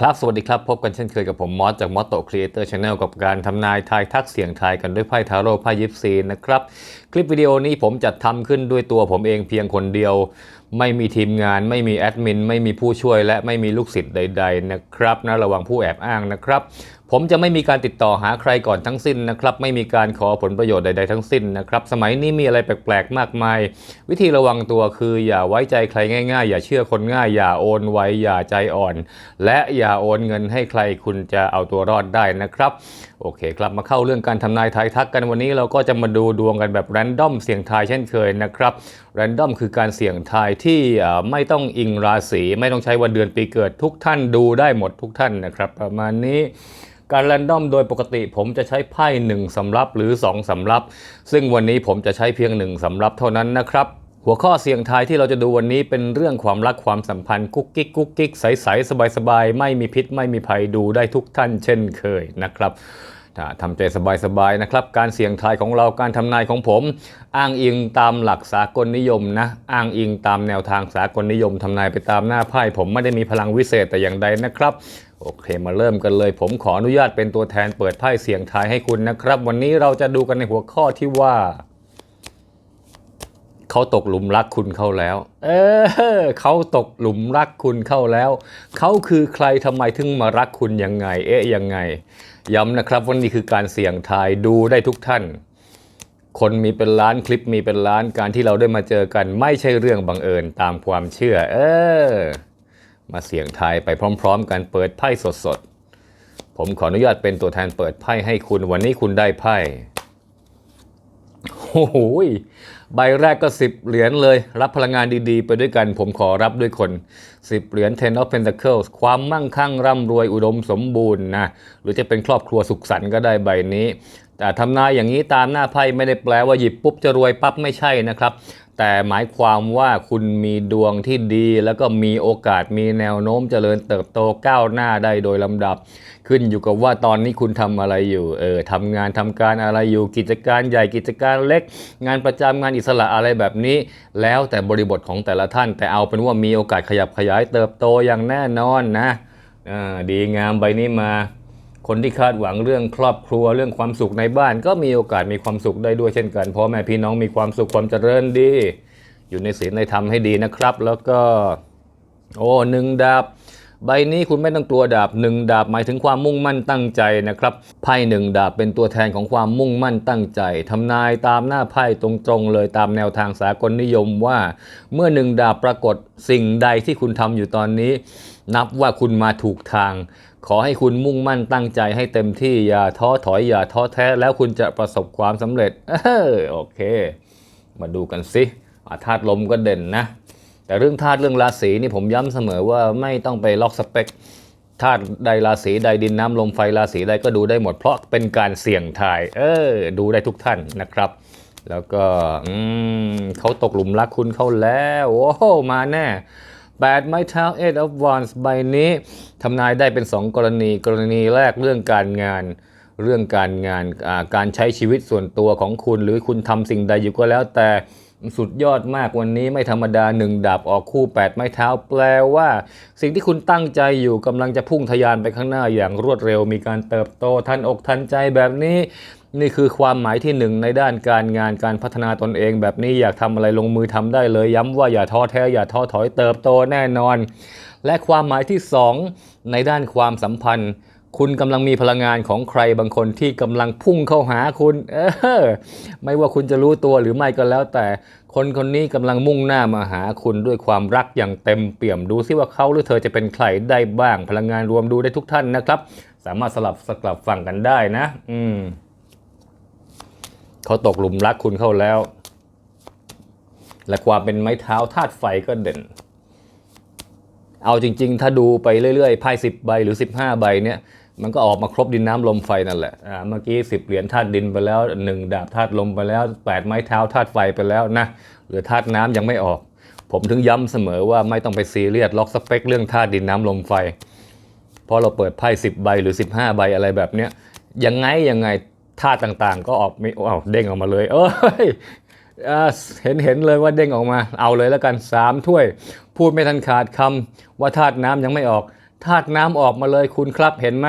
ครับ สวัสดีครับ พบกันเช่นเคยกับผมมอสจากมอสโตครีเอเตอร์ชาแนลกับการทำนายทายทักเสียงทายกันด้วยไพ่ทาโร่ไพ่ยิปซีนะครับ คลิปวิดีโอนี้ผมจัดทำขึ้นด้วยตัวผมเองเพียงคนเดียว ไม่มีทีมงาน ไม่มีแอดมิน ไม่มีผู้ช่วย และไม่มีลูกศิษย์ใด ๆ นะครับนะระวังผู้แอบอ้างนะครับ ผมจะไม่มีการติดต่อหาใครก่อนทั้งสิ้นนะครับ ไม่มีการขอผลประโยชน์ใด ๆ ทั้งสิ้นนะครับ สมัยนี้มีอะไรแปลกๆ มากมาย วิธีระวังตัวคืออย่าไว้ใจใครง่าย ๆ อย่าเชื่อคนง่าย อย่าโอนไวอย่าใจอ่อน และอย่าโอนเงินให้ใครคุณจะเอาตัวรอดได้นะครับ โอเคครับมาเข้าเรื่องการทำนายทายทักกันวันนี้เราก็จะมาดูดวงกันแบบแรนดอมเสี่ยงทายเช่นเคยนะครับแรนดอมคือการเสี่ยงทายที่อ่ไม่ต้องอิงราศีไม่ต้องใช้วันเดือนปีเกิด ทุกท่านดูได้หมดทุกท่านนะครับ ประมาณนี้การแรนดอมโดยปกติผมจะใช้ไพ่หนึ่งสำรับหรือ 2สำรับ ซึ่งวันนี้ผมจะใช้เพียงหนึ่งสำรับเท่านั้นนะครับหัวข้อเสี่ยงทายที่เราจะดูวันนี้เป็นเรื่องความรักความสัมพันธ์กุ๊กกิ๊กกุ๊กกิ๊กใสๆสบายๆ ไม่มีพิษไม่มีภัยดูได้ทุกท่านเช่นเคยนะครับ ถ้าทำใจสบายๆนะครับ การเสี่ยงทายของเราการทำนายของผม อ้างอิงตามหลักสากลนิยมนะอ้างอิงตามแนวทางสากลนิยมทำนายไปตามหน้าไพ่ผมไม่ได้มีพลังวิเศษแต่อย่างใดนะครับโอเคมาเริ่มกันเลย ผมขออนุญาตเป็นตัวแทนเปิดไพ่เสี่ยงทายให้คุณนะครับ วันนี้เราจะดูกันในหัวข้อที่ว่า เขาตกหลุมรักคุณเข้าแล้ว เออเขาตกหลุมรักคุณเข้าแล้ว เขาคือใครทำไมถึงมารักคุณยังไง เอ๊ะยังไง ย้ำนะครับว่านี่คือการเสี่ยงทายดูได้ทุกท่าน คนมีเป็นล้านคลิปมีเป็นล้านการที่เราได้มาเจอกัน ไม่ใช่เรื่องบังเอิญตามความเชื่อ เออ มาเสี่ยงทายไปพร้อม ๆ กันเปิดไพ่สดๆ ผมขออนุญาตเป็นตัวแทนเปิดไพ่ให้คุณวันนี้คุณได้ไพ่โอ้โหย ใบแรกก็ 10 เหรียญเลย รับพลังงานดีๆ ไปด้วยกันผมขอรับด้วยคน 10 เหรียญ Ten of Pentacles ความมั่งคั่งร่ำรวยอุดมสมบูรณ์นะ หรือจะเป็นครอบครัวสุขสันต์ก็ได้ใบนี้ แต่ทำนายอย่างนี้ตามหน้าไพ่ไม่ได้แปลว่าหยิบปุ๊บจะรวยปั๊บไม่ใช่นะครับ แต่หมายความว่าคุณมีดวงที่ดี แล้วก็มีโอกาสมีแนวโน้มเจริญเติบโตก้าวหน้าได้โดยลำดับ ขึ้นอยู่กับว่าตอนนี้คุณทำอะไรอยู่เออทำงานทำการอะไรอยู่กิจการใหญ่กิจการเล็ก งานประจำงานอิสระอะไรแบบนี้ แล้วแต่บริบทของแต่ละท่าน แต่เอาเป็นว่ามีโอกาสขยับขยายเติบโตอย่างแน่นอนนะอ่าดีงามใบนี้มา คนที่คาดหวังเรื่องครอบครัวเรื่องความสุขในบ้าน ก็มีโอกาสมีความสุขได้ด้วยเช่นกันพ่อแม่พี่น้องมีความสุขความเจริญดี อยู่ในศีลในธรรมให้ดีนะครับ แล้วก็ โอ้หนึ่งดาบ ใบนี้คุณไม่ต้องกลัวดาบหนึ่งดาบหมายถึงความมุ่งมั่นตั้งใจนะครับไพ่หนึ่งดาบเป็นตัวแทนของความมุ่งมั่นตั้งใจทำนายตามหน้าไพ่ตรงๆ เลยตามแนวทางสากลนิยมว่า เมื่อหนึ่งดาบปรากฏสิ่งใดที่คุณทำอยู่ตอนนี้ นับว่าคุณมาถูกทาง ขอให้คุณมุ่งมั่นตั้งใจให้เต็มที่อย่าท้อถอยอย่าท้อแท้แล้วคุณจะประสบความสำเร็จเออโอเค มาดูกันสิาธาตุลมก็เด่นนะ แต่เรื่องธาตุเรื่องราศีนี่ผมย้ำเสมอว่าไม่ต้องไปล็อกสเปคธาตุใดราศีใดดินน้ำลมไฟราศีใดก็ดูได้หมด เพราะเป็นการเสี่ยงทาย เออ ดูได้ทุกท่านนะครับ แล้วก็อืมเขาตกหลุมรักคุณเข้าแล้วโอ้มาแน่ แปดไม้เท้า eight of wands ใบนี้ทำนายได้เป็น 2 กรณี กรณีแรกเรื่องการงาน เรื่องการงานการใช้ชีวิตส่วนตัวของคุณ หรือคุณทำสิ่งใดอยู่ก็แล้วแต่สุดยอดมากวันนี้ไม่ธรรมดาหนึ่งดาบออกคู่ 8 ไม้เท้าแปลว่า สิ่งที่คุณตั้งใจอยู่กำลังจะพุ่งทะยานไปข้างหน้าอย่างรวดเร็ว มีการเติบโตทันอกทันใจแบบนี้ นี่คือความหมายที่หนึ่งในด้านการงานการพัฒนาตนเองแบบนี้อยากทำอะไรลงมือทำได้เลย ย้ำว่าอย่าท้อแท้อย่าท้อถอยเติบโตแน่นอน และความหมายที่สองในด้านความสัมพันธ์ คุณกำลังมีพลังงานของใครบางคนที่กำลังพุ่งเข้าหาคุณ เออ ไม่ว่าคุณจะรู้ตัวหรือไม่ก็แล้ว แต่คนคนนี้กำลังมุ่งหน้ามาหาคุณด้วยความรักอย่างเต็มเปี่ยมดูซิว่าเขาหรือเธอจะเป็นใครได้บ้าง พลังงานรวมดูได้ทุกท่านนะครับ สามารถสลับสกลับฟังกันได้นะ อืม เขาตกหลุมรักคุณเข้าแล้ว และความเป็นไม้เท้าธาตุไฟก็เด่น เอาจริง ๆ ถ้าดูไปเรื่อยๆไพ่สิบใบหรือ 15 ใบเนี่ย มันก็ออกมาครบดินน้ำลมไฟนั่นแหละอ่าเมื่อกี้10เหรียญธาตุดินไปแล้ว1ดาบธาตุลมไปแล้ว8ไม้เท้าธาตุไฟไปแล้วนะเหลือธาตุน้ำยังไม่ออก ผมถึงย้ำเสมอว่าไม่ต้องไปซีเรียสล็อกสเปคเรื่องธาตุดินน้ำลมไฟเพราะเราเปิดไพ่สิบใบหรือ 15 ใบอะไรแบบเนี้ยยังไงยังไง ธาตุต่างๆ ก็ออกไม่อ้าวเด้งออกมาเลย เอ้ยอ่าเห็นเห็นเลยว่าเด้งออกมาเอาเลยแล้วกันสามถ้วย พูดไม่ทันขาดคำว่าธาตุน้ำยังไม่ออกธาตุน้ำออกมาเลยคุณครับเห็นไหม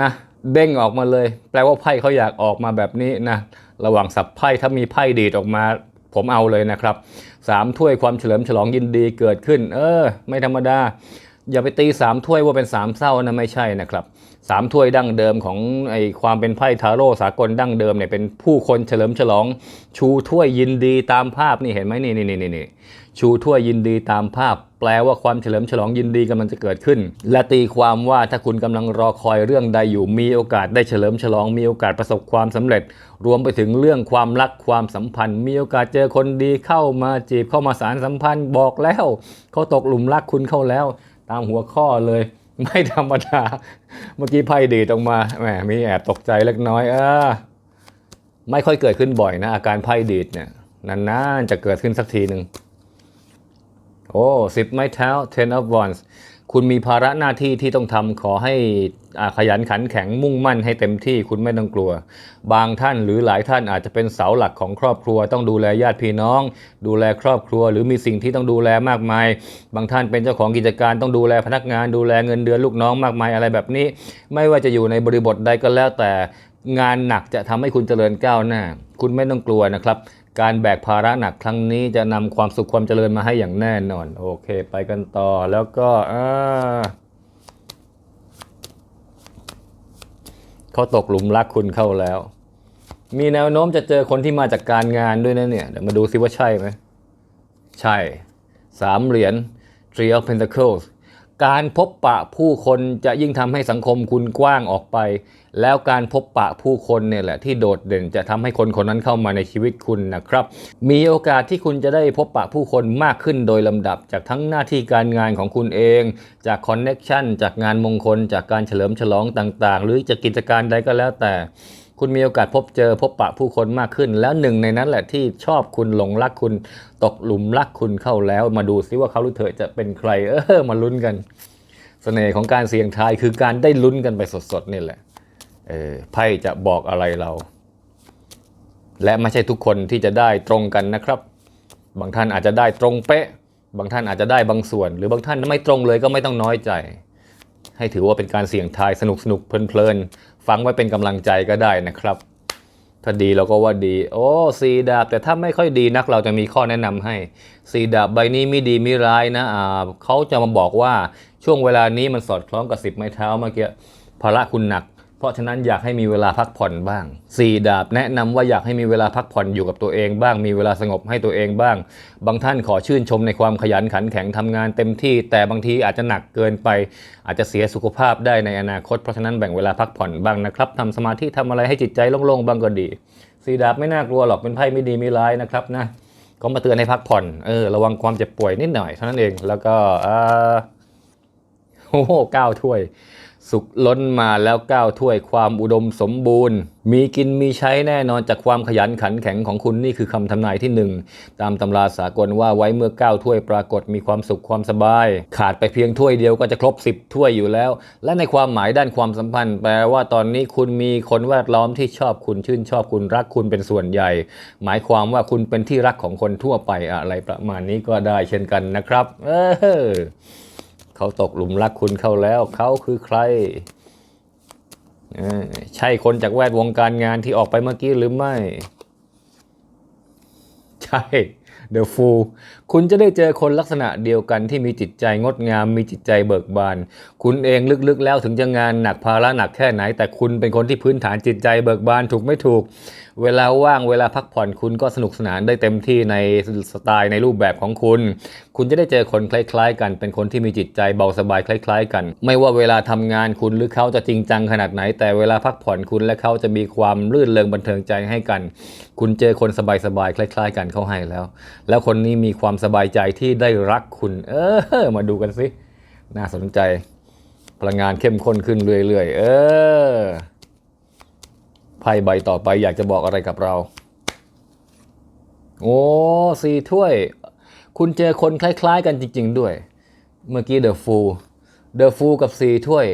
นะเด้งออกมาเลย แปลว่าไพ่เขาอยากออกมาแบบนี้นะระหว่างสับไพ่ถ้ามีไพ่ดีดออกมาผมเอาเลยนะครับสามถ้วยความเฉลิมฉลองยินดีเกิดขึ้น เออ ไม่ธรรมดา อย่าไปตีสามถ้วยว่าเป็นสามเศร้านะไม่ใช่นะครับสามถ้วยดั้งเดิมของไอความเป็นไพ่ทาโร่สากลดั้งเดิมเนี่ยเป็นผู้คนเฉลิมฉลอง ชูถ้วยยินดีตามภาพนี่เห็นไหมนี่นี่นี่นี่ชูถ้วยยินดีตามภาพ แปลว่าความเฉลิมฉลองยินดีกำลังจะเกิดขึ้น และตีความว่าถ้าคุณกำลังรอคอยเรื่องใดอยู่มีโอกาสได้เฉลิมฉลองมีโอกาสประสบความสำเร็จ รวมไปถึงเรื่องความรักความสัมพันธ์ มีโอกาสเจอคนดีเข้ามาจีบเข้ามาสารสัมพันธ์บอกแล้วเขาตกหลุมรักคุณเข้าแล้ว ตามหัวข้อเลย ไม่ธรรมดา เมื่อกี้ไพ่ดีตรงมาแหมมีแอบตกใจเล็กน้อยเออไม่ค่อยเกิดขึ้นบ่อยนะ อาการไพ่ดีดเนี่ยนานๆจะเกิดขึ้นสักทีหนึ่งโอ้สิบไม้เท้า ten of wands คุณมีภาระหน้าที่ที่ต้องทำขอให้ขยันขันแข็งมุ่งมั่นให้เต็มที่คุณไม่ต้องกลัว บางท่านหรือหลายท่านอาจจะเป็นเสาหลักของครอบครัว ต้องดูแลญาติพี่น้อง ดูแลครอบครัว หรือมีสิ่งที่ต้องดูแลมากมาย บางท่านเป็นเจ้าของกิจการต้องดูแลพนักงาน ดูแลเงินเดือนลูกน้องมากมายอะไรแบบนี้ ไม่ว่าจะอยู่ในบริบทใดก็แล้วแต่งานหนักจะทำให้คุณเจริญก้าวหน้า คุณไม่ต้องกลัวนะครับ การแบกภาระหนักครั้งนี้จะนำความสุขความเจริญมาให้อย่างแน่นอน โอเค ไปกันต่อแล้วก็เขาตกหลุมรักคุณเข้าแล้ว มีแนวโน้มจะเจอคนที่มาจากการงานด้วยนะเนี่ย เดี๋ยวมาดูซิว่าใช่ไหม ใช่ สามเหรียญ Three of Pentacles การพบปะผู้คนจะยิ่งทำให้สังคมคุณกว้างออกไป แล้วการพบปะผู้คนเนี่ยแหละที่โดดเด่นจะทำให้คนคนนั้นเข้ามาในชีวิตคุณนะครับ มีโอกาสที่คุณจะได้พบปะผู้คนมากขึ้นโดยลำดับ จากทั้งหน้าที่การงานของคุณเอง จากคอนเน็ชันจากงานมงคล จากการเฉลิมฉลองต่างๆ หรือจากกิจการใดก็แล้วแต่ คุณมีโอกาสพบเจอพบปะผู้คนมากขึ้น แล้วหนึ่งในนั้นแหละที่ชอบคุณหลงรักคุณตกหลุมรักคุณเข้าแล้ว มาดูซิว่าเขาหรือเธอจะเป็นใคร เออมาลุ้นกันเสน่ห์ของการเสี่ยงทายคือการได้ลุ้นกันไปสดๆนี่แหละเออไพ่จะบอกอะไรเรา และไม่ใช่ทุกคนที่จะได้ตรงกันนะครับ บางท่านอาจจะได้ตรงเป๊ะ บางท่านอาจจะได้บางส่วน หรือบางท่านไม่ตรงเลยก็ไม่ต้องน้อยใจ ให้ถือว่าเป็นการเสี่ยงทายสนุกสนุกเพลินๆ ฟังไว้เป็นกำลังใจก็ได้นะครับ ถ้าดีเราก็ว่าดี โอ้สีดาบแต่ถ้าไม่ค่อยดีนักเราจะมีข้อแนะนำให้สีดาบใบนี้ไม่ดีไม่ร้ายนะอ่าเขาจะมาบอกว่าช่วงเวลานี้มันสอดคล้องกับสิบไม้เท้าเมื่อกี้ภาระคุณหนัก เพราะฉะนั้นอยากให้มีเวลาพักผ่อนบ้างสี่ดาบแนะนำว่าอยากให้มีเวลาพักผ่อนอยู่กับตัวเองบ้าง มีเวลาสงบให้ตัวเองบ้าง บางท่านขอชื่นชมในความขยันขันแข็งทำงานเต็มที่ แต่บางทีอาจจะหนักเกินไป อาจจะเสียสุขภาพได้ในอนาคต เพราะฉะนั้นแบ่งเวลาพักผ่อนบ้างนะครับทำสมาธิทำอะไรให้จิตใจโล่งๆบ้างก็ดีสีดาบไม่น่ากลัวหรอกเป็นไพ่ไม่ดีไม่ร้ายนะครับนะก็มาเตือนให้พักผ่อนเออระวังความเจ็บป่วยนิดหน่อยเท่านั้นเองแล้วก็อ่าโอ้โหเก้าถ้วย สุขล้นมาแล้วก้าวถ้วยความอุดมสมบูรณ์ มีกินมีใช้แน่นอนจากความขยันขันแข็งของคุณนี่คือคำทำนายที่หนึ่งตามตำราสากลว่าไว้เมื่อก้าวถ้วยปรากฏมีความสุขความสบาย ขาดไปเพียงถ้วยเดียวก็จะครบ 10 ถ้วยอยู่แล้ว และในความหมายด้านความสัมพันธ์ แปลว่าตอนนี้คุณมีคนแวดล้อมที่ชอบคุณชื่นชอบคุณรักคุณเป็นส่วนใหญ่ หมายความว่าคุณเป็นที่รักของคนทั่วไปอะไรประมาณนี้ก็ได้เช่นกันนะครับ เออ เขาตกหลุมรักคุณเข้าแล้ว เขาคือใคร ใช่คนจากแวดวงการงานที่ออกไปเมื่อกี้หรือไม่ ใช่ The Fool คุณจะได้เจอคนลักษณะเดียวกันที่มีจิตใจงดงาม มีจิตใจเบิกบาน คุณเองลึกๆแล้วถึงจะงานหนักภาระหนักแค่ไหน แต่คุณเป็นคนที่พื้นฐานจิตใจเบิกบานถูกไม่ถูกเวลาว่างเวลาพักผ่อนคุณก็สนุกสนานได้เต็มที่ในสไตล์ในรูปแบบของคุณ คุณจะได้เจอคนคล้ายๆ กัน เป็นคนที่มีจิตใจเบาสบายคล้ายๆ กัน ไม่ว่าเวลาทำงานคุณหรือเขาจะจริงจังขนาดไหน แต่เวลาพักผ่อนคุณและเขาจะมีความรื่นเริงบันเทิงใจให้กัน คุณเจอคนสบายๆคล้าย ๆ กันเข้าให้แล้ว แล้วคนนี้มีความสบายใจที่ได้รักคุณ เออ มาดูกันสิน่าสนใจพลังงานเข้มข้นขึ้นเรื่อยๆ เออ ไพ่ใบต่อไปอยากจะบอกอะไรกับเรา โอ้สี่ถ้วย คุณเจอคนคล้ายๆ กันจริง ๆ ด้วย เมื่อกี้เดอะฟูลเดอะฟูลกับสี่ถ้วย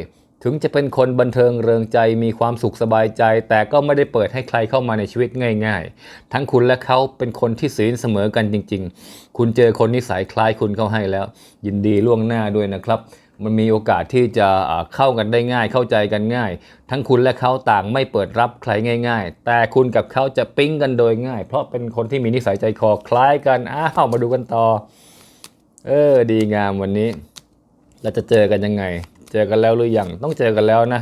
ถึงจะเป็นคนบันเทิงเริงใจมีความสุขสบายใจ แต่ก็ไม่ได้เปิดให้ใครเข้ามาในชีวิตง่าย ๆ ทั้งคุณและเขาเป็นคนที่ศีลเสมอกันจริง ๆ คุณเจอคนนิสัยคล้ายคุณเข้าให้แล้ว ยินดีล่วงหน้าด้วยนะครับ มันมีโอกาสที่จะเข้ากันได้ง่าย เข้าใจกันง่าย ทั้งคุณและเขาต่างไม่เปิดรับใครง่าย ๆ แต่คุณกับเขาจะปิ๊งกันโดยง่าย เพราะเป็นคนที่มีนิสัยใจคอคล้ายกันอ้าวมาดูกันต่อ เออ ดีงามวันนี้ เราจะเจอกันยังไง เจอกันแล้วหรือยังต้องเจอกันแล้วนะ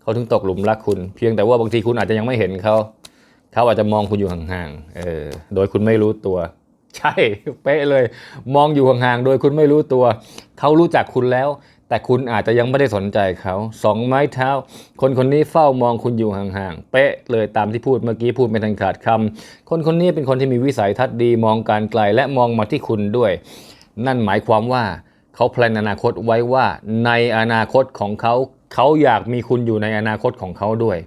เขาถึงตกหลุมรักคุณ เพียงแต่ว่าบางทีคุณอาจจะยังไม่เห็นเขาเขาอาจจะมองคุณอยู่ห่างๆเออโดยคุณไม่รู้ตัว ใช่เป๊ะเลย มองอยู่ห่างๆโดยคุณไม่รู้ตัว เขารู้จักคุณแล้ว แต่คุณอาจจะยังไม่ได้สนใจเขาสองไม้เท้า คนคนนี้เฝ้ามองคุณอยู่ห่างๆเป๊ะเลยตามที่พูดเมื่อกี้พูดไม่ทันขาดคำคนคนนี้เป็นคนที่มีวิสัยทัศน์ดีมองการไกลและมองมาที่คุณด้วย นั่นหมายความว่าเขาแพลนอนาคตไว้ว่าในอนาคตของเขาเขาอยากมีคุณอยู่ในอนาคตของเขาด้วย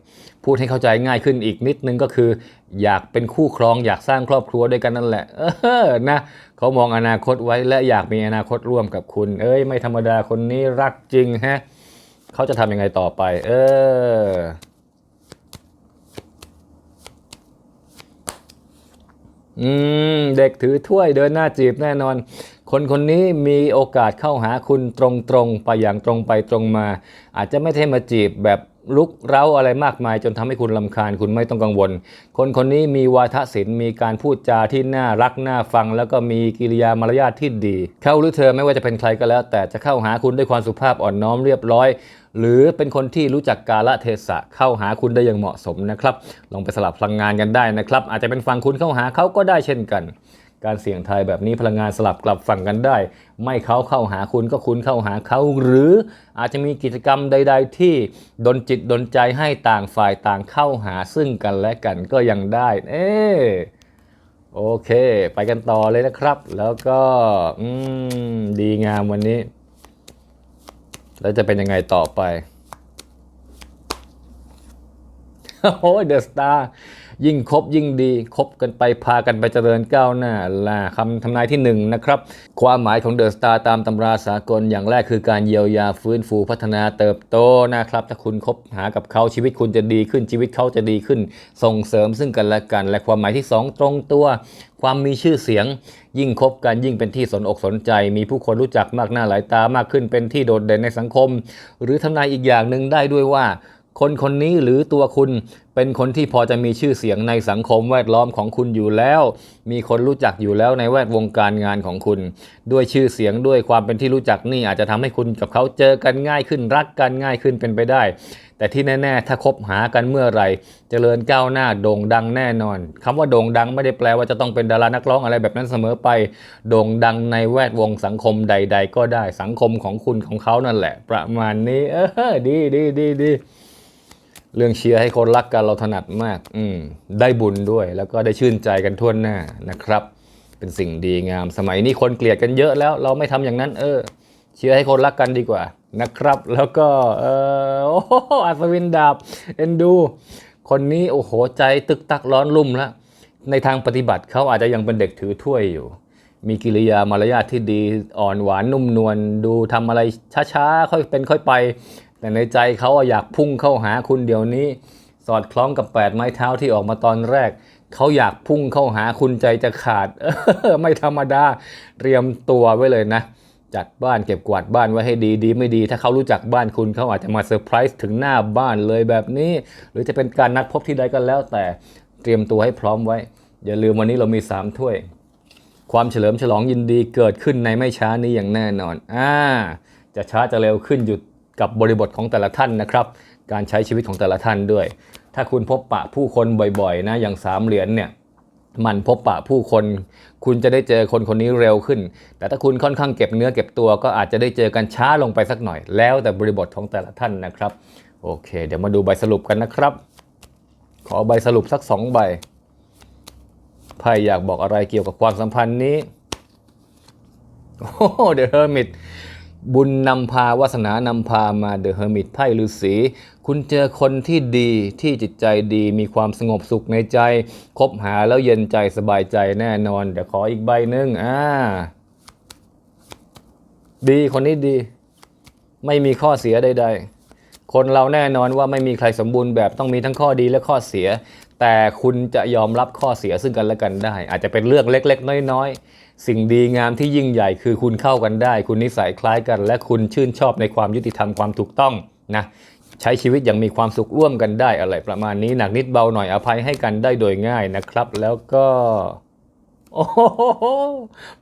พูดให้เข้าใจง่ายขึ้นอีกนิดนึงก็คือ อยากเป็นคู่ครองอยากสร้างครอบครัวด้วยกันนั่นแหละ เออนะเขามองอนาคตไว้และอยากมีอนาคตร่วมกับคุณ เอ้ย ไม่ธรรมดาคนนี้รักจริงฮะเขาจะทำยังไงต่อไป เอออืมเด็กถือถ้วยเดินหน้าจีบแน่นอน คนคนนี้มีโอกาสเข้าหาคุณตรงๆ ไปอย่างตรงไปตรงมา อาจจะไม่ใช่มาจีบแบบ ลุกเร้าอะไรมากมาย จนทำให้คุณลำคาญคุณไม่ต้องกังวล คนคนนี้มีวาทศิลป์มีการพูดจาที่น่ารักน่าฟัง แล้วก็มีกิริยามารยาทที่ดี เขาหรือเธอไม่ว่าจะเป็นใครก็แล้ว แต่จะเข้าหาคุณด้วยความสุภาพอ่อนน้อมเรียบร้อย หรือเป็นคนที่รู้จักกาลเทศะเข้าหาคุณได้อย่างเหมาะสมนะครับลองไปสลับพลังงานกันได้นะครับ อาจจะเป็นฝั่งคุณเข้าหาเขาก็ได้เช่นกัน การเสี่ยงทายแบบนี้พลังงานสลับกลับฝั่งกันได้ ไม่เขาเข้าหาคุณก็คุณเข้าหาเขาหรืออาจจะมีกิจกรรมใด ๆ ที่ดนจิตดนใจให้ต่างฝ่ายต่างเข้าหาซึ่งกันและกันก็ยังได้ เออโอเค ไปกันต่อเลยนะครับ แล้วก็อืมดีงามวันนี้ แล้วจะเป็นยังไงต่อไปโอ้ยเดอะสตาร์ ยิ่งคบยิ่งดีคบกันไปพากันไปเจริญก้าวหน้าล่ะคำทำนายที่หนึ่งนะครับ ความหมายของเดอะสตาร์ตามตำราสากลอย่างแรกคือการเยียวยาฟื้นฟูพัฒนาเติบโตนะครับ ถ้าคุณคบหากับเขาชีวิตคุณจะดีขึ้นชีวิตเขาจะดีขึ้น ส่งเสริมซึ่งกันและกัน และความหมายที่สองตรงตัว ความมีชื่อเสียง ยิ่งคบกันยิ่งเป็นที่สนอกสนใจ มีผู้คนรู้จักมากหน้าหลายตามากขึ้นเป็นที่โดดเด่นในสังคม หรือทำนายอีกอย่างหนึ่งได้ด้วยว่า คนคนนี้หรือตัวคุณเป็นคนที่พอจะมีชื่อเสียงในสังคมแวดล้อมของคุณอยู่แล้ว มีคนรู้จักอยู่แล้วในแวดวงการงานของคุณ ด้วยชื่อเสียงด้วยความเป็นที่รู้จักนี่อาจจะทำให้คุณกับเขาเจอกันง่ายขึ้นรักกันง่ายขึ้นเป็นไปได้ แต่ที่แน่ ๆ ถ้าคบหากันเมื่อไหร่เจริญก้าวหน้าโด่งดังแน่นอนคำว่าโด่งดังไม่ได้แปลว่าจะต้องเป็นดารานักร้องอะไรแบบนั้นเสมอไป โด่งดังในแวดวงสังคมใด ๆ ก็ได้สังคมของคุณของเขานั่นแหละ ประมาณนี้ เออดีดีดีดี เรื่องเชียร์ให้คนรักกันเราถนัดมาก อืมได้บุญด้วย แล้วก็ได้ชื่นใจกันทั่วหน้านะครับ เป็นสิ่งดีงาม สมัยนี้คนเกลียดกันเยอะแล้ว เราไม่ทำอย่างนั้น เออ เชียร์ให้คนรักกันดีกว่านะครับ แล้วก็ เออโอ้โหอัศวินดาบเอ็นดู คนนี้โอ้โหใจตึกตักร้อนรุ่มแล้วในทางปฏิบัติเขาอาจจะยังเป็นเด็กถือถ้วยอยู่ มีกิริยามารยาทที่ดีอ่อนหวานนุ่มนวลดูทำอะไรช้าๆ ค่อยเป็นค่อยไป แต่ในใจเขาอยากพุ่งเข้าหาคุณเดี๋ยวนี้ สอดคล้องกับแปดไม้เท้าที่ออกมาตอนแรก เขาอยากพุ่งเข้าหาคุณใจจะขาดไม่ธรรมดา เตรียมตัวไว้เลยนะ จัดบ้านเก็บกวาดบ้านไว้ให้ดีดีไม่ดี ถ้าเขารู้จักบ้านคุณเขาอาจจะมาเซอร์ไพรส์ถึงหน้าบ้านเลยแบบนี้ หรือจะเป็นการนัดพบที่ใดก็แล้ว แต่เตรียมตัวให้พร้อมไว้ อย่าลืมวันนี้เรามีสามถ้วย ความเฉลิมฉลองยินดีเกิดขึ้นในไม่ช้านี้อย่างแน่นอนอ่าจะช้าจะเร็วขึ้นอยู่ กับบริบทของแต่ละท่านนะครับ การใช้ชีวิตของแต่ละท่านด้วย ถ้าคุณพบปะผู้คนบ่อยๆนะอย่างสามเหรียญเนี่ยมันพบปะผู้คน คุณจะได้เจอคนคนนี้เร็วขึ้น แต่ถ้าคุณค่อนข้างเก็บเนื้อเก็บตัวก็อาจจะได้เจอกันช้าลงไปสักหน่อย แล้วแต่บริบทของแต่ละท่านนะครับ โอเค เดี๋ยวมาดูใบสรุปกันนะครับ ขอใบสรุปสักสองใบไพ่อยากบอกอะไรเกี่ยวกับความสัมพันธ์นี้โอ้เดอะเฮอร์มิต บุญนำพาวาสนานำพามาเดอะเฮอร์มิตไพ่ฤาษีคุณเจอคนที่ดีที่จิตใจดีมีความสงบสุขในใจ คบหาแล้วเย็นใจสบายใจแน่นอน เดี๋ยวขออีกใบหนึ่งอ่า ดีคนนี้ดี ไม่มีข้อเสียใด ๆ คนเราแน่นอนว่าไม่มีใครสมบูรณ์แบบต้องมีทั้งข้อดีและข้อเสีย แต่คุณจะยอมรับข้อเสียซึ่งกันและกันได้ อาจจะเป็นเรื่องเล็ก ๆ น้อย ๆ สิ่งดีงามที่ยิ่งใหญ่คือคุณเข้ากันได้ คุณนิสัยคล้ายกัน และคุณชื่นชอบในความยุติธรรมความถูกต้องนะใช้ชีวิตอย่างมีความสุขร่วมกันได้อะไรประมาณนี้หนักนิดเบาหน่อยอภัยให้กันได้โดยง่ายนะครับ แล้วก็โอ้โห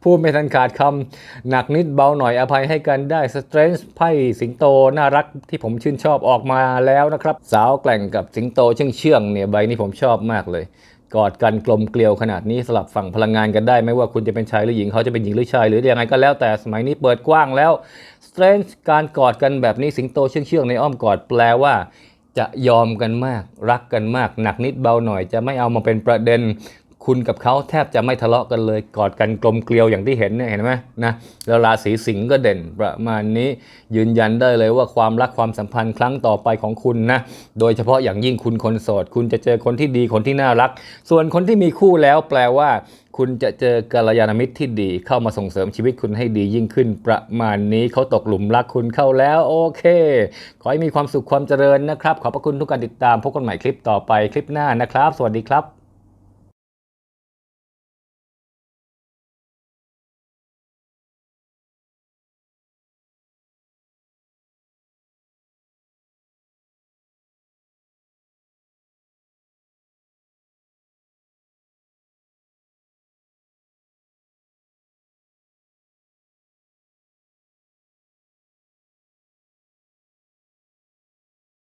พูดไม่ทันขาดคำหนักนิดเบาหน่อยอภัยให้กันได้สเตรนจ์ไพ่สิงโตน่ารักที่ผมชื่นชอบออกมาแล้วนะครับ สาวแกล่งกับสิงโตเชื่องเชื่องเนี่ยใบนี้ผมชอบมากเลย กอดกันกลมเกลียวขนาดนี้สลับฝั่งพลังงานกันได้ ไม่ว่าคุณจะเป็นชายหรือหญิงเขาจะเป็นหญิงหรือชายหรือยังไงก็แล้วแต่สมัยนี้เปิดกว้างแล้วสเตรนจ์การกอดกันแบบนี้สิงโตเชื่องเชื่องๆในอ้อมกอดแปลว่า จะยอมกันมาก รักกันมาก หนักนิดเบาหน่อย จะไม่เอามาเป็นประเด็น คุณกับเขาแทบจะไม่ทะเลาะกันเลยกอดกันกลมเกลียวอย่างที่เห็นเนี่ยเห็นไหมนะแล้วราศีสิงห์ก็เด่นประมาณนี้ยืนยันได้เลยว่าความรักความสัมพันธ์ครั้งต่อไปของคุณนะโดยเฉพาะอย่างยิ่งคุณคนโสด คุณจะเจอคนที่ดีคนที่น่ารัก ส่วนคนที่มีคู่แล้วแปลว่า คุณจะเจอกัลยาณมิตรที่ดีเข้ามาส่งเสริมชีวิตคุณให้ดียิ่งขึ้น ประมาณนี้เขาตกหลุมรักคุณเข้าแล้วโอเค ขอให้มีความสุขความเจริญนะครับ ขอบพระคุณทุกการติดตามพบกันใหม่คลิปต่อไปคลิปหน้านะครับ สวัสดีครับ